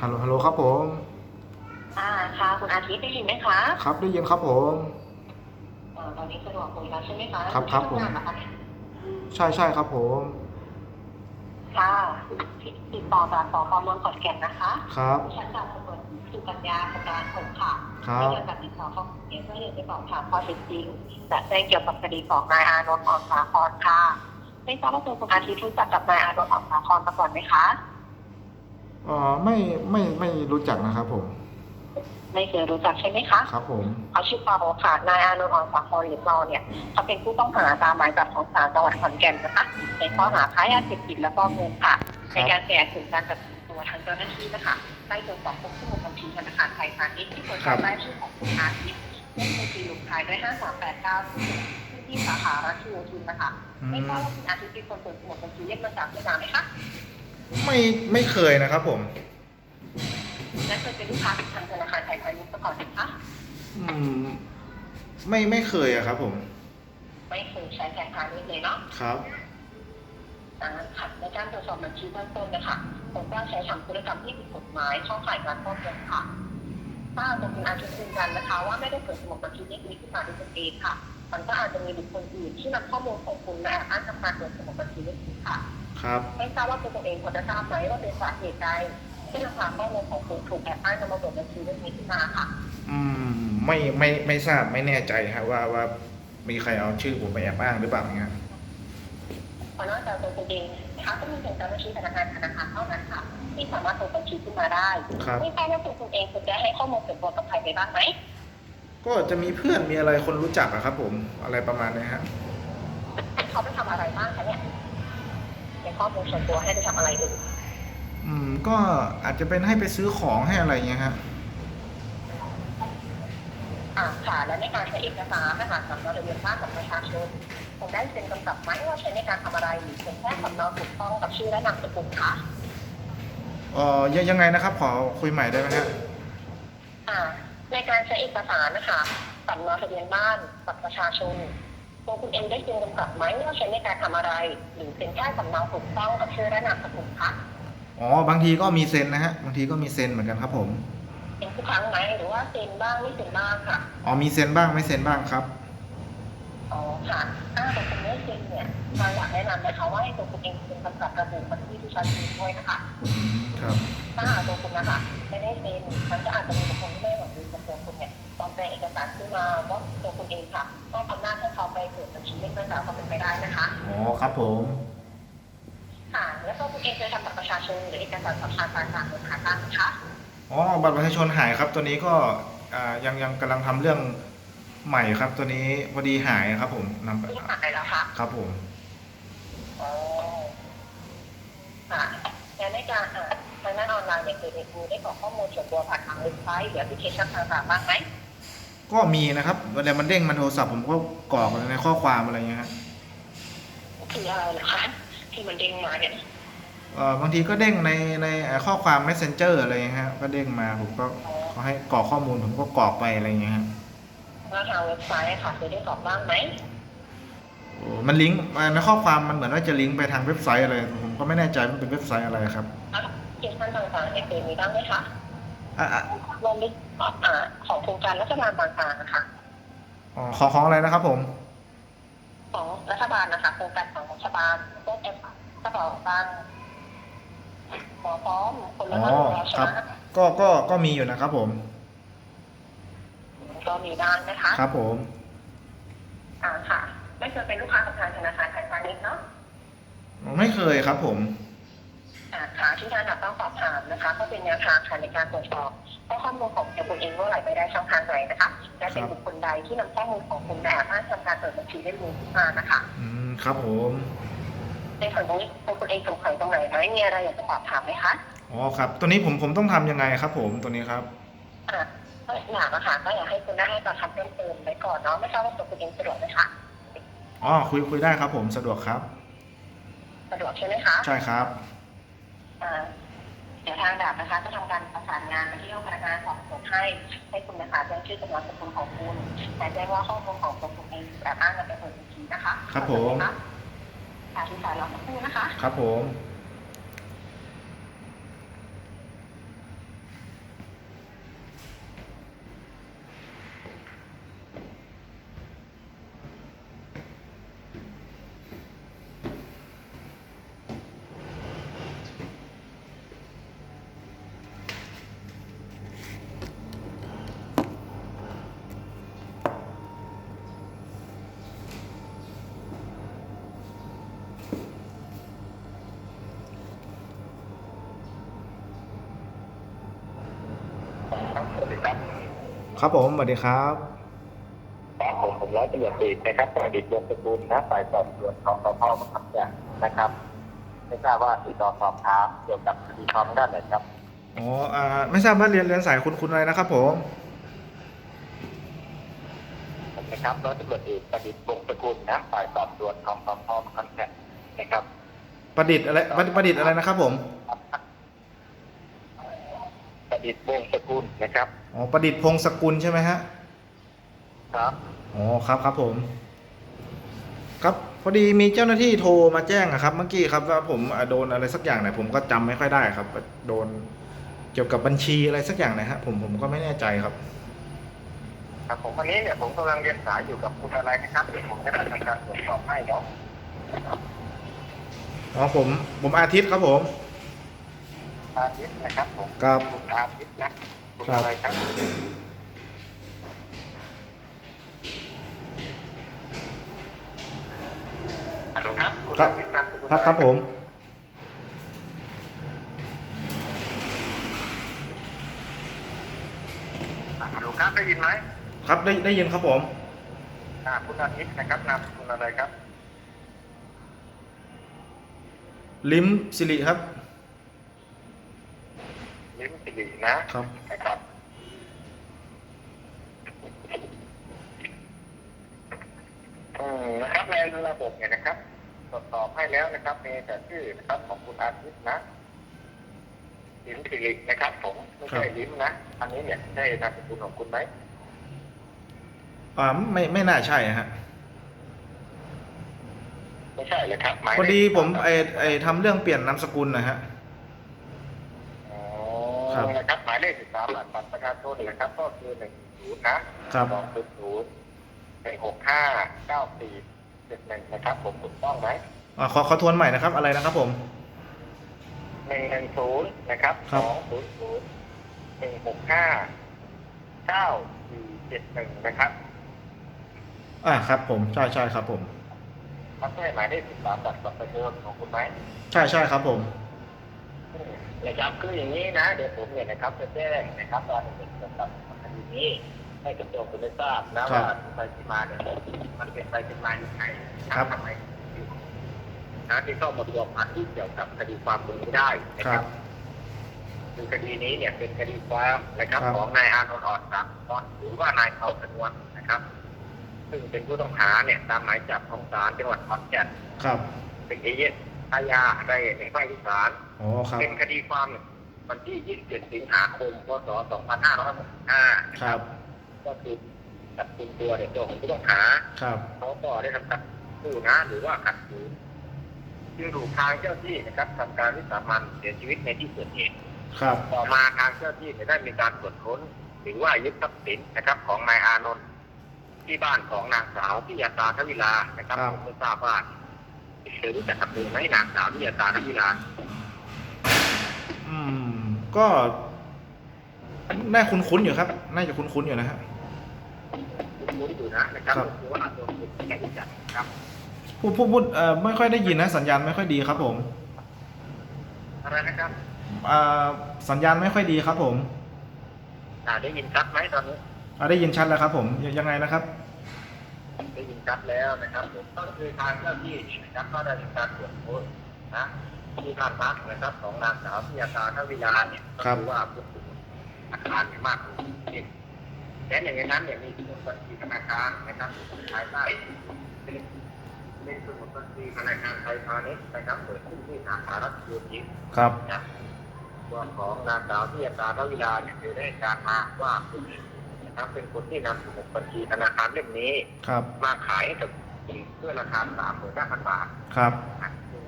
ฮัลโหลฮัลโหลครับผม อ่าค่ะคุณอาทิตย์ได้ยินไหมคะครับได้ยินครับผมเอ่อตอนนี้สะดวกคุยแล้วใช่ไหมคะครับครับผมที่ทำงานเหอคะใช่ใช่ครับผม ค่ะติดต่อจากสพเมืองขอนแก่นนะคะครับดิฉันดาบตำรวจสุกัญญาประการผลค่ะครับไม่เกี่ยวกับติดต่อข้อมูลเพื่อจะไปสอบถามข้อเท็จจริงและแจ้งเกี่ยวกับคดีของนายอานนท์อ่อนสาครค่ะไม่ทราบว่าตัวคุณอาทิตย์รู้จักกับนายอานนท์อ่อนสาครมาก่อนไหมคะเอ่อไม่ไม่ไม่รู้จักนะครับผม ไม่เคยรู้จักใช่ไหมคะครับผม เขาชื่อเปาค่ะนายอานนท์อ่อนสาครหรือเปาเนี่ยเขาเป็นผู้ต้องหาตามหมายจับของศาลจังหวัดขอนแก่นนะคะในข้อหาค้ายาเสพติดและฟอกเงินค่ะในการแสดงถึงการจับกลุ่มตัวทางเจ้าหน้าที่นะคะได้ตรวจสอบพบข้อมูลบัญชีธนาคารไทยพาณิชย์ที่เปิดเผยรายชื่อของคุณอาทิตย์เลขบัญชีลูกชายด้วยห้าสามแปดเก้าที่ที่สาขารัชโยธินนะคะอืไม่มทราบว่าคุณอาทิตย์เป็นคนเปิดสมุดบัญชีเลขมาจากที่ไหนไหมคะ ไม่ไม่เคยนะครับผมและเคยเป็นลูกค้าทางธนาคารไทยพาณิชย์มาก่อนไหมคะอืม ไม่ไม่เคยอะครับ ผม ไม่เคยใช้ไทยพาณิชย์เลยเนาะครับอ่าค่ะในการตรวจสอบบัญชีเบื้องต้นนะคะผมว่าใช้ทำธุรกรรมที่ผิดกฎหมายเข้าข่ายการฟอกเงินค่ะถ้าตัวคุณอาจจะยืนยันนะคะ ว่าไม่ได้เปิดสมุดบัญชีเลขนี้ขึ้นมาด้วยตนเองค่ะ มันก็อาจจะมีบุคคลอื่นที่นำข้อมูลของคุณมาแอบอ้างทำการเปิดสมุดบัญชีเลขนี้ค่ะ ครับ ไม่ทราบว่าตัวคุณเองพอจะทราบไหมว่าเป็นสาเหตุใดที่นำพาข้อมูลของคุณถูกแอบอ้างนำมาเปิดบัญชีเลขนี้ขึ้นมาค่ะอืมไม่ไม่ไม่ทราบไม่แน่ใจฮะว่าว่ามีใครเอาชื่อผมไปแอบอ้างหรือเปล่าเงี้ยเพราะนอกจากตัวคุณเองนะคะก็มีเพียงเจ้าหน้าที่ธนาคารธนาคารเท่านั้นค่ะที่สามารถเปิดบัญชีขึ้นมาได้ ครับ ไม่ทราบว่าตัวคุณเองคุณจะให้ข้อมูลส่วนตัวกับใครไปบ้างไหม ก็จะมีเพื่อนมีอะไรคนรู้จักอะครับ ผมอะไรประมาณนี้ฮะเขาไปทำอะไรบ้างคะเนี่ยในข้อมูลส่วนตัวให้ไปทำอะไรดูอืม ก็อาจจะเป็นให้ไปซื้อของให้อะไรเงี้ยฮะอ่าค่ะและในการใช้เอกสารนะคะสำเนาทะเบียนบ้านของประชาชนผมได้เซ็นกำกับไหมว่าใช้ในการทำอะไรหรือเป็นแค่สำเนาถูกต้องกับชื่อและนามสกุลค่ะเอ่อยังยังไงนะครับ ขอคุยใหม่ได้ไหมฮะอ่า ในการใช้เอกสารนะคะสำเนาทะเบียนบ้านบัตรประชาชนตัวคุณเองได้เซ็นกำกับไหมว่าใช้ในการทำอะไร หรือเป็นแค่สำเนาถูกต้องกับชื่อและนามสกุลค่ะอ๋อบางทีก็มีเซ็นนะฮะบางทีก็มีเซ็นเหมือนกันครับผมเป็นทุกครั้งไหมหรือว่าเซ็นบ้างไม่เซ็นบ้างค่ะอ๋อมีเซ็นบ้างไม่เซ็นบ้างครับอ๋อค่ะถ้าตัวคุณไม่เซ็นเนี่ยเราอยากแนะนำนะคะว่าให้ตัวคุณเองเป็นกำกับระบุบันที่ที่ชัดเจนด้วยนะคะอืมครับถ้าหากตัวคุณนะคะไม่ได้เซ็นมันก็อาจจะมี มาว่าตัวคุณเองค่ะก็อำนาจให้เขาไปเปิดบัญชีเลขดังกล่าวก็เป็นไปได้นะคะอ๋อครับผมค่ะแล้วตัวคุณเองเคยทำบัตรประชาชนหรือเอกสารสำคัญต่างๆบนขาตั้งไหมคะอ๋อบัตรประชาชนหายครับ ตัวนี้ก็อ่ายังยังกำลังทำเรื่องใหม่ครับ ตัวนี้พอดีหายครับ ผมนำไปที่หายแล้วค่ะครับผมอ๋อค่ะและในการอ่าทางด้านออนไลน์เนี่ยเคยเด็กมีได้กรอกข้อมูลส่วนตัวผ่านทางเว็บไซต์หรือแอปพลิเคชันต่างๆบ้างไหม ก็มีนะครับเวลามันเด้งมันโทรศัพท์ผมก็กรอกในข้อความอะไรเงี้ยฮะคืออะไรเหรอคะที่มันเด้งมาเนี่ยเอ่อบางทีก็เด้งในในข้อความ messenger อะไรเงี้ยฮะก็เด้งมาผมก็เขาให้กรอกข้อมูลผมก็กรอกไปอะไรเงี้ยฮะว่าทางเว็บไซต์ค่ะเคยได้กรอกบ้างไหมโอ้มันลิงก์มาในข้อความมันเหมือนว่าจะลิงก์ไปทางเว็บไซต์อะไรผมก็ไม่แน่ใจมันเป็นเว็บไซต์อะไรครับ แอปพลิเคชันต่างๆเนี่ยเคยมีบ้างไหมคะ อะอะรวมถึงอ่าของโครงการรัฐบาลต่างๆนะคะอ๋อขอของอะไรนะครับผม ของรัฐบาลนะคะโครงการของรัฐบาลพวกแอปกระเป๋าตังค์หมอพร้อมคนละอ๋อครึ่งแล้วใช่ครับไหมก็ก็ก็มีอยู่นะครับผม ก็มีบ้างนะคะครับผม อ่าค่ะ ไม่เคยเป็นลูกค้ากับทางธนาคารไทยพาณิชย์เนาะไม่เคยครับผม อ่าค่ะที่ท่านต้องสอบถามนะคะก็เป็นแนวทางค่ะในการตรวจสอบว่าข้อมูลของตัวคุณเองว่าไหลไปได้ช่องทางไหนนะคะและเป็นบุคคลใดที่นำข้อมูลของคุณมาแอบอ้างทำการเปิดบัญชีได้รู้ขึ้นมานะคะอืมครับผมในส่วนตรงนี้ตัวคุณเองสงสัยตรงไหนไหมมีอะไรอยากจะสอบถามไหมคะอ๋อครับ ตัวนี้ผมผมต้องทำยังไงครับ ผมตัวนี้ครับอ่าก็อยากอะค่ะก็อยากให้คุณได้ให้ปากคำเพิ่มเติมไว้ก่อนเนาะไม่ทราบว่าตัวคุณเองสะดวกไหมคะอ๋อคุยคุยได้ครับ ผมสะดวกครับ สะดวกใช่ไหมคะใช่ครับอ่า เดี๋ยวทางดาบนะคะจะทำการประสานงานไปที่ห้องพนักงานสอบสวนให้ให้คุณนะคะแจ้งชื่อจำนวนสกุลของคุณแต่แจ้งว่าข้อมูลของตัวคุณเองถูกแอบอ้างกันเป็นเปิดบัญชีนะคะ ครับผมค่ะที่สายเราสักครู่นะคะ ครับผม ดีครับ ครับผมสวัสดีครับครับผมผมร้อยตำรวจเอกนะครับประดิษฐ์วงศ์สกุลนะฝ่ายสอบสวนของสพมะขามแก่นนะครับ ไม่ทราบว่าติดต่อสอบถามเกี่ยวกับคดีความด้านไหนครับอ๋ออ่าไม่ทราบว่าเรียนเรียนสายคุณคุณอะไรนะครับผมผมนะครับร้อยตำรวจเอกประดิษฐ์วงศ์สกุลนะฝ่ายสอบสวนของสพมะขามแก่นนะครับ ประดิษฐ์อะไรประประดิษฐ์อะไรนะครับผมประ ดิษฐ์วงศ์สกุลนะครับ อ๋อประดิษฐ์พงศกุลใช่ไหมฮะครับ อ๋อครับครับผม ครับพอดีมีเจ้าหน้าที่โทรมาแจ้งอะครับ เมื่อกี้ครับว่าผมอะโดนอะไรสักอย่างไหนผมก็จำไม่ค่อยได้ครับ โดนเกี่ยวกับบัญชีอะไรสักอย่างนะฮะผมผมก็ไม่แน่ใจครับ ครับผมวันนี้เนี่ยผมกำลังเรียนสายอยู่กับคุณอะไรนะครับเดี๋ยวผมจะดำเนินการตรวจสอบให้เนาะ อ๋อผมผมอาทิตย์ครับผม อาทิตย์นะครับผมครับคุณอาทิตย์นะคุณอะไรครับฮัลโหลครับณครับ อาทิตย์นะณครับครับผม ฮัลโหลครับได้ยินไหมครับได้ได้ยินครับผม อ่าคุณอาทิตย์นะครับนามสกุลอะไรครับ ลิมสิริครับ ลิ้มสิรินะครับนะครับอืมนะครับในระบบเนี่ยนะครับตรวจสอบให้แล้วนะครับมีแต่ชื่อนะครับของคุณอาทิตย์นะลิ้มสิรินะครับ ผมไม่ใช่ครับลิ้มนะอันนี้เนี่ยใช่นามสกุลของคุณไหมอ่าไม่ไม่น่าใช่ฮะไม่ใช่เลยครับหมายพอดีผมเลขไอไอทำเรื่องเปลี่ยนนามสกุลนะฮะอ๋อ ครับนะครับหมายเลขสิบสามหลักบัตรประชาชนนะครับ ก็คือหนึ่งศูนย์นะครับสองศูนย์ศูนย์หนึ่งหกห้าเก้าสี่เจ็ดหนึ่งนะครับผมถูกต้องไหมอ่าขอขอทวนใหม่นะครับ อะไรนะครับผมหนึ่งหนึ่งศูนย์นะครับครัสบองศูนย์ศูนย์หนึ่งหกห้าเก้าสี่เจ็ดหนึ่งนะครับ อ่าครับ ผมใช่ใช่ครับผมมันใช่หมายเลขสิบสามบัตรประชาชนของคุณไหมใช่ใช่ครับผม นะครับคืออย่างนี้นะ เดี๋ยวผมเนี่ยนะครับจะแจ้งนะครับรายละเอียดเกี่ยวกับคดีนี้ให้กับตัวคุณได้ทราบนะว่าไปที่มาเนี่ยมันเป็นไปเป็นมาอย่างไรนะครับทำไมนะที่เข้ามาตัวพันที่เกี่ยวกับคดีความตรงนี้ได้นะคครัรับบคือคดีนี้เนี่ยเป็นคดีความนะครับครับของนายอานนท์อ่อนสักตอนหรือว่านายเขาสนวนนะครับ ซึ่งเป็นผู้ต้องหาเนี่ยตามหมายจับของศาลจังหวัดขอนแก่นครับเป็นเอเย่น อาญาได้ในภาคอีสานอ๋อครับ เป็นคดีความวันที่ 27 สิงหาคม พศ 2565ครับ ก็คือจับกุมตัวในตัวของผู้ต้องหาครับเขาก็ได้ทำการสู้นะหรือว่าขัดขืนจึงถูกทางเจ้าหน้าที่นะครับทำการวิสามันเสียชีวิตในที่เกิดเหตุครับต่อมาทางเจ้าหน้าที่เนี่ยได้มีการตรวจค้นหรือว่ายึดทรัพย์สินนะครับ ของนายอานนท์ที่บ้านของนางสาวพิยาตาทวิลานะครับผมไม่ทราบว่า เคยรู้จักกับหรือไม่นางสาวพิยาตาทวิลาอืม ก็น่าคุ้นๆอยู่ครับ น่าจะคุ้นๆอยู่นะฮะคุ้นๆอยู่นะนะครับครับคือว่าตัวคุณที่รู้จักครับพูดพูดพูดเอ่อไม่ค่อยได้ยินนะ สัญญาณไม่ค่อยดีครับ ผมอะไรนะครับอ่าสัญญาณไม่ค่อยดีครับ ผมอ่าได้ยินชัดไหมตอนนี้อ่าได้ยินชัดแล้วครับ ผมยยังไงนะครับ ได้ยินชัดแล้วนะครับผมก็คือทางเจ้าหน้าที่นะครับก็ได้มีการตรวจค้นนะที่บ้านพักนะครับของนางสาวพิยาตาทวิลาเนี่ยก็ครับคือว่าผู้ถูกอาคารเนี่ยมากกว่านี้และหนึ่งในนั้นเนี่ยมีสมุดบัญชีธนาคารนะครับภายใต้เป็นเป็นสมุดบัญชีธนาคารไทยพาณิชย์นะครับเปิดขึ้นที่สาขารัฐโยธินครับนะตัวของนางสาวที่อาการวิลาเนี่ยเคยได้การมาว่าผู้หญิง นะครับ เป็นคนที่นำสมุดบัญชีธนาคารเล่มนี้ ครับ มาขายให้กับหญิงเพื่อราคาสามหมื่นห้าพันบาทครับ นะซึ่ง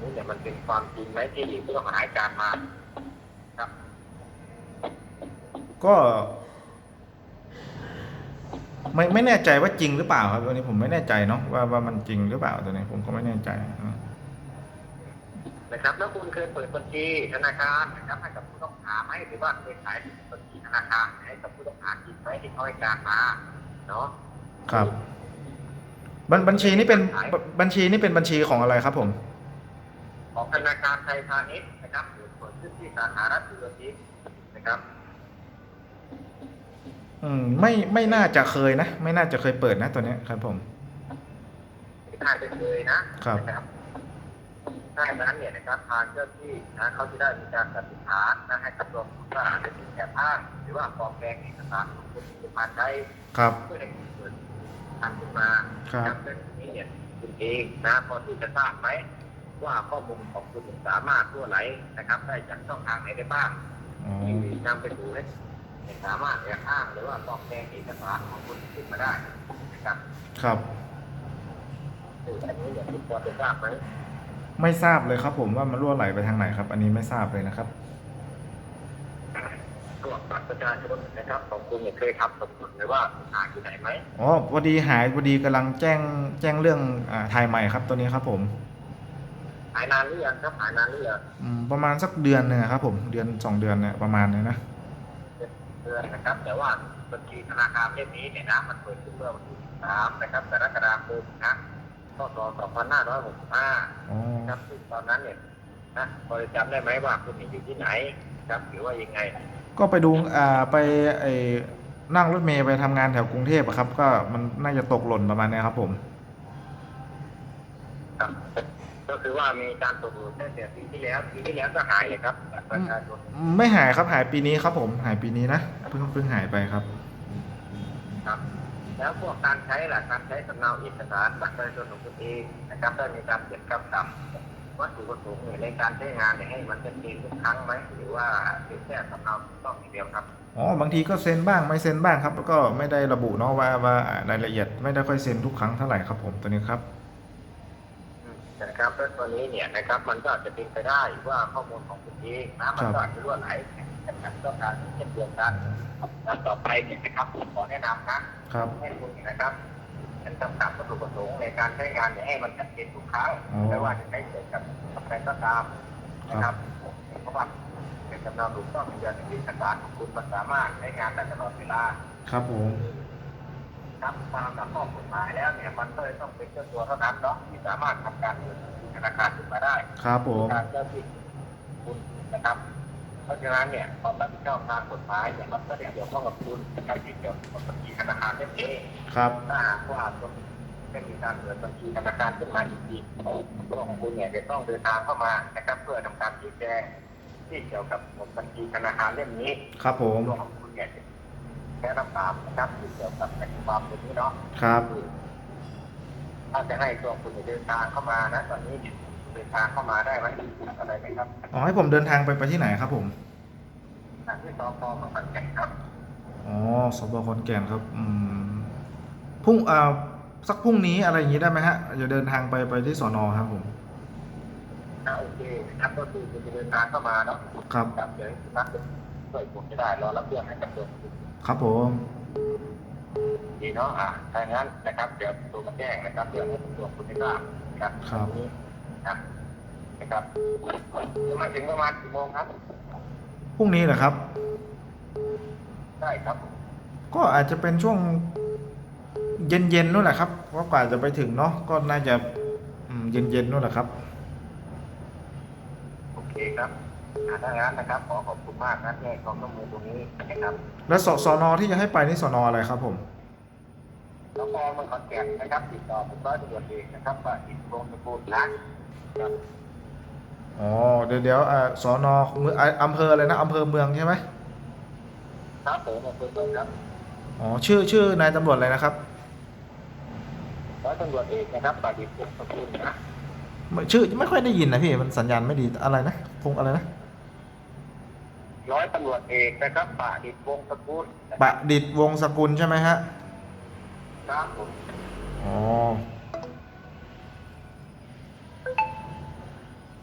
นี่เนี่ยมันเป็นความจริงไหมที่ผู้ต้องหาให้การมา ครับ ก็ ไม่ไม่แน่ใจว่าจริงหรือเปล่าครับวันนี้ผมไม่แน่ใจเนาะว่าว่ามันจริงหรือเปล่าตัวนี้ผมก็ไม่แน่ใจนะ นะครับแล้วคุณเคยเปิดบัญชีธนาคารนะครับให้กับผู้ต้องหาไหมหรือว่าเคยขายบัญชีธนาคารให้กับผู้ต้องหาจริงไหมที่เขาให้การมาเนาะครับบัญบัญชีนี่เป็นบบัญชีนี่เป็นบัญชีของอะไรครับผม ของธนาคารไทยพาณิชย์นะครับหรือเปิดขึ้นที่สาขารัฐสุรทินนะครับ อืมไม่ไม่น่าจะเคยนะ ไม่น่าจะเคยเปิดนะตัวเนี้ยครับผมน่าจะเคยนะครับนะครับ ถ้าอย่างนั้นเนี่ยนะครับทางเจ้าที่นะเขาจะได้มีการสันนิษฐานนะให้กับตัวผู้ว่าเป็นแอบอ้างหรือว่าปลอมแปลงเอกสารของคุณที่มาใช้ครับเพื่อให้เกิดทางขึ้นมาครับนะเรื่องนี้เนี่ยคุณเองนะพอที่จะทราบไหมว่าข้อมูลของคุณสามารถรั่วไหลนะครับ ได้จากช่องทางไหนได้บ้างอ๋อที่นำไปสู่ให้สามารถแอบอ้างหรือว่าปลอมแปลงเอกสารของคุณขึ้นมาได้นะครับ ครับซึ่งอันนี้เนี่ยคุณพอจะทราบไหม ไม่ทราบเลยครับผมว่ามันรั่วไหลไปทางไหนครับ อันนี้ไม่ทราบเลยนะครับตรวจบัตรประชาชนนะครับของคุณเนี่ยเคยทำสมุดหรือว่าหาที่ไหนไหมอ๋อพอดีหายพอดีกำลังแจ้งแจ้งเรื่องอ่าถ่ายใหม่ครับตัวนี้ครับผมหายนานหรือยังครับหายนานหรือยังอืมประมาณสักเดือนหนึงอะครับ ผมเดือนสองเดือนเนี่ยประมาณเนี้นะเดือนนะครับ แต่ว่าบัญชีธนาคารเล่มนี้เนี่ยนะมันเปิดขึ้นเมื่อวันที่3นะครับกรกฎาคมนะ พศ2565อ๋อครับซึ่งตอนนั้นเนี่ยนะพอจะจำได้ไหมว่าคุณอยู่ที่ไหนครับหรือว่ายังไง ก็ไปดูอ่าไปไอ้นั่งรถเมย์ไปทำงานแถวกรุงเทพอะครับ ก็มันน่าจะตกหล่นประมาณเนี้ยครับผม ครับ ก็คือว่ามีการตรวจดูตั้งแต่ปีที่แล้วปีที่แล้วก็หายเลยครับบัตรประชาชนไม่หายครับหายปีนี้ครับผมหายปีนี้นะเพิ่งเพิ่งหายไปครับ ครับ แล้วพวกการใช้หลักการใช้สำเนาเอกสารบัตรประชาชนของคุณเองนะครับได้มีการเขียนกำกับวัตถุประสงค์ในการใช้งานให้มันเป็นจนทุกครั้งไหมหรือว่าเป็นแค่สำเนาต้องเดียวครับอ๋อบางทีก็เซ็นบ้างไม่เซ็นบ้างครับแล้วก็ไม่ได้ระบุเนาะว่าว่ารายละเอียดไม่ได้ค่อยเซ็นทุกครั้งเท่าไหร่ครับผมตัวนี้ครับ นะครับแล้วตัวนี้เนี่ยนะครับ มันก็อาจจะเป็นไปได้ว่าข้อมูลของคุณเองนะมันก็อาจจะรั่วไหลนะครับต้องการเช่นเดียวกันแล้วต่อไปเนี่ยนะครับผมขอแนะนำนะครับให้คุณเนี่ยนะครับเป็นกำกับวัตถุประสงค์ในการใช้งานเนี่ยให้มันชัดเจนทุกครั้งอ๋อไม่ว่าจะใช้เกี่ยวกับอะไรก็ตามนะครับเพราะว่าเป็นจำนวนถูกต้องยืนยันในเอกสารของคุณมันสามารถใช้งานได้ตลอดเวลาครับผม ครับตามหลักข้อกฎหมายแล้วเนี่ยมันก็เลยต้องเป็นเจ้าตัวเท่านั้นเนาะที่สามารถทำการเงินธนาคารขึ้นมาได้ครับผม การเจ้าที่คุณนะครับ เพราะฉะนั้นเนี่ยความรับผิดชอบทางกฎหมายเนี่ยมันก็ได้เกี่ยวข้องกับคุณนะครับที่เกี่ยวกับบัญชีธนาคารนั่นเอง ครับ ถ้าหากว่าคุณได้มีการเปิดบัญชีธนาคารขึ้นมาจริงๆตัวของคุณเนี่ยจะต้องเดินทางเข้ามานะครับเพื่อทำการชี้แจงที่เกี่ยวกับบัญชีธนาคารเล่มนี้ครับผม ตัวของคุณเนี่ย ได้รับตามนะครับที่เกี่ยวกับแผ่นความตัวนี้เนาะครับ ถ้าจะให้ตัวคุณเดินทางเข้ามานะ ตอนนี้เดินทางเข้ามาได้ไหมอะไรไหมครับอ๋อให้ผมเดินทางไปไปที่ไหนครับผมทางที่สพเมืองขอนแก่นครับอ๋อสบคอนแก่นครับ อืมพรุ่งอ่าสักพรุ่งนี้อะไรอย่างนี้ได้ไหมฮะจะเดินทางไปไปที่สอนอครับผมถ้าโอเคนะครับก็คือคุณจะเดินทางเข้ามาเนาะครับครับเดี๋ยวนักช่วยผมจะได้รอรับเรื่องให้กับตัวคุณ ครับผมดีเนาะอ่าถ้างั้นนะครับ เดี๋ยวตัวมาแจ้งนะครับ เดี๋ยวให้ตัวคุณได้ทราบนะครับครับนี้นะนะครับจะมาถึงประมาณกี่โมงครับพรุ่งนี้เหรอครับ ได้ครับ ก็อาจจะเป็นช่วงเย็นๆนู่นแหละครับเพราะกว่าจะไปถึงเนาะก็น่าจะอืมเย็นๆนู่นแหละครับ โอเคครับ อ่าถ้างั้นนะครับขอขอบคุณมากนะที่ให้ความร่วมมือตรงนี้นะครับแล้วสสอนอที่จะให้ไปนี่สอนออะไรครับผมแล้วพอเมืองขอนแก่นนะครับติดต่อผมร้อยตำรวจเอกนะครับว่าอินโรงสกุลนะครับอ๋อเดี๋ยวเดี๋ยวอ่าสอนอเมืองอ่าอำเภออะไรนะอำเภอเมืองใช่ไหมครับผมขอบคุณครับอ๋อชื่อชื่อนายตำรวจอะไรนะครับร้อยตำรวจเอกนะครับปาดิษฐ์สกุลนะ ไม่ชื่อไม่ค่อยได้ยินนะพี่มันสัญญาณไม่ดีอะไรนะพงอะไรนะ ร้อยตำรวจเอกนะครับปาดิษฐ์วงศ์สกุลประดิษฐ์วงศกุลใช่ไหมฮะ ครับผม อ๋อ